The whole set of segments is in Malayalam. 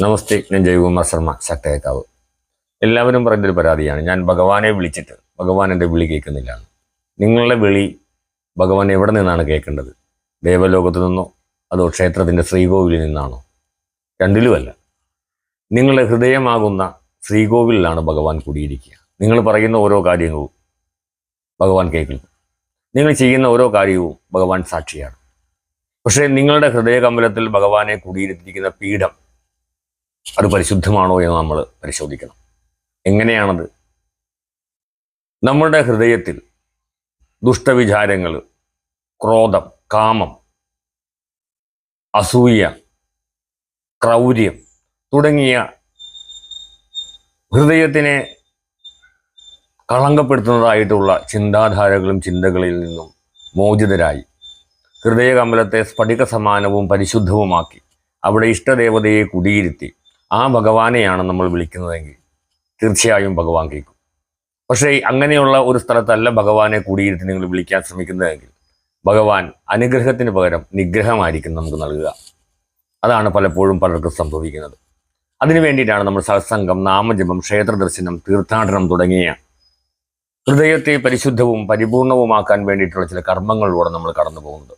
നമസ്തേ ഞാൻ ജയകുമാർ ശർമ്മ ശക്തയേക്കാവ് എല്ലാവരും പറയുന്നൊരു പരാതിയാണ്. ഞാൻ ഭഗവാനെ വിളിച്ചിട്ട് ഭഗവാൻ എന്റെ വിളി കേൾക്കുന്നില്ല. നിങ്ങളുടെ വിളി ഭഗവാൻ എവിടെ നിന്നാണ് കേൾക്കേണ്ടത്? ദേവലോകത്തു നിന്നോ അതോ ക്ഷേത്രത്തിന്റെ ശ്രീകോവിലിൽ നിന്നാണോ? രണ്ടിലുമല്ല. നിങ്ങളുടെ ഹൃദയമാകുന്ന ശ്രീകോവിലാണ് ഭഗവാൻ കൂടിയിരിക്കുക. നിങ്ങൾ പറയുന്ന ഓരോ കാര്യങ്ങളും ഭഗവാൻ കേൾക്കുന്നു. നിങ്ങൾ ചെയ്യുന്ന ഓരോ കാര്യവും ഭഗവാൻ സാക്ഷിയാണ്. പക്ഷേ നിങ്ങളുടെ ഹൃദയകമ്പലത്തിൽ ഭഗവാനെ കുടിയിരുത്തിയിരിക്കുന്ന പീഠം അത് പരിശുദ്ധമാണോ എന്ന് നമ്മൾ പരിശോധിക്കണം. എങ്ങനെയാണത്? നമ്മുടെ ഹൃദയത്തിൽ ദുഷ്ടവിചാരങ്ങൾ ക്രോധം കാമം അസൂയ ക്രൗര്യം തുടങ്ങിയ ഹൃദയത്തിനെ കളങ്കപ്പെടുത്തുന്നതായിട്ടുള്ള ചിന്താധാരകളും ചിന്തകളിൽ നിന്നും മോചിതരായി ഹൃദയകമലത്തെ സ്ഫടിക സമാനവും പരിശുദ്ധവുമാക്കി അവിടെ ഇഷ്ടദേവതയെ കുടിയിരുത്തി ആ ഭഗവാനെയാണ് നമ്മൾ വിളിക്കുന്നതെങ്കിൽ തീർച്ചയായും ഭഗവാൻ കേൾക്കും. പക്ഷേ അങ്ങനെയുള്ള ഒരു സ്ഥലത്തല്ല ഭഗവാനെ കൂടിയിരുത്തി നിങ്ങൾ വിളിക്കാൻ ശ്രമിക്കുന്നതെങ്കിൽ ഭഗവാൻ അനുഗ്രഹത്തിന് പകരം നിഗ്രഹമായിരിക്കും നമുക്ക് നൽകുക. അതാണ് പലപ്പോഴും പലർക്കും സംഭവിക്കുന്നത്. അതിനു വേണ്ടിയിട്ടാണ് നമ്മൾ സത്സംഗം നാമജപം ക്ഷേത്ര ദർശനം തീർത്ഥാടനം തുടങ്ങിയ ഹൃദയത്തെ പരിശുദ്ധവും പരിപൂർണവുമാക്കാൻ വേണ്ടിയിട്ടുള്ള ചില കർമ്മങ്ങളിലൂടെ നമ്മൾ കടന്നു പോകുന്നത്.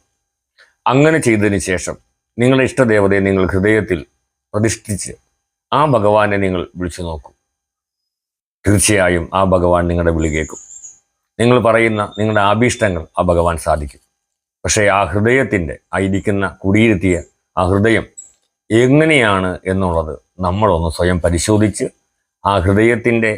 അങ്ങനെ ചെയ്തതിന് ശേഷം നിങ്ങളുടെ ഇഷ്ടദേവതയെ നിങ്ങൾ ഹൃദയത്തിൽ പ്രതിഷ്ഠിച്ച് ആ ഭഗവാനെ നിങ്ങൾ വിളിച്ചു നോക്കും. തീർച്ചയായും ആ ഭഗവാൻ നിങ്ങളുടെ വിളി കേൾക്കും. നിങ്ങൾ പറയുന്ന നിങ്ങളുടെ ആഭീഷ്ടങ്ങൾ ആ ഭഗവാൻ സാധിക്കും. പക്ഷേ ആ ഹൃദയത്തിന്റെ ആ ഇരിക്കുന്ന കുടിയിരുത്തിയ ആ ഹൃദയം എങ്ങനെയാണ് എന്നുള്ളത് നമ്മളൊന്ന് സ്വയം പരിശോധിച്ച് ആ ഹൃദയത്തിന്റെ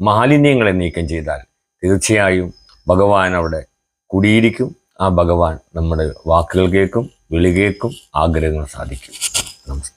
മാലിന്യങ്ങളെ നീക്കം ചെയ്താൽ തീർച്ചയായും ഭഗവാൻ അവിടെ കുടിയിരിക്കും. ആ ഭഗവാൻ നമ്മുടെ വാക്കുകൾ കേൾക്കും വിളി കേൾക്കും ആഗ്രഹങ്ങൾ സാധിക്കും. നമസ്തേ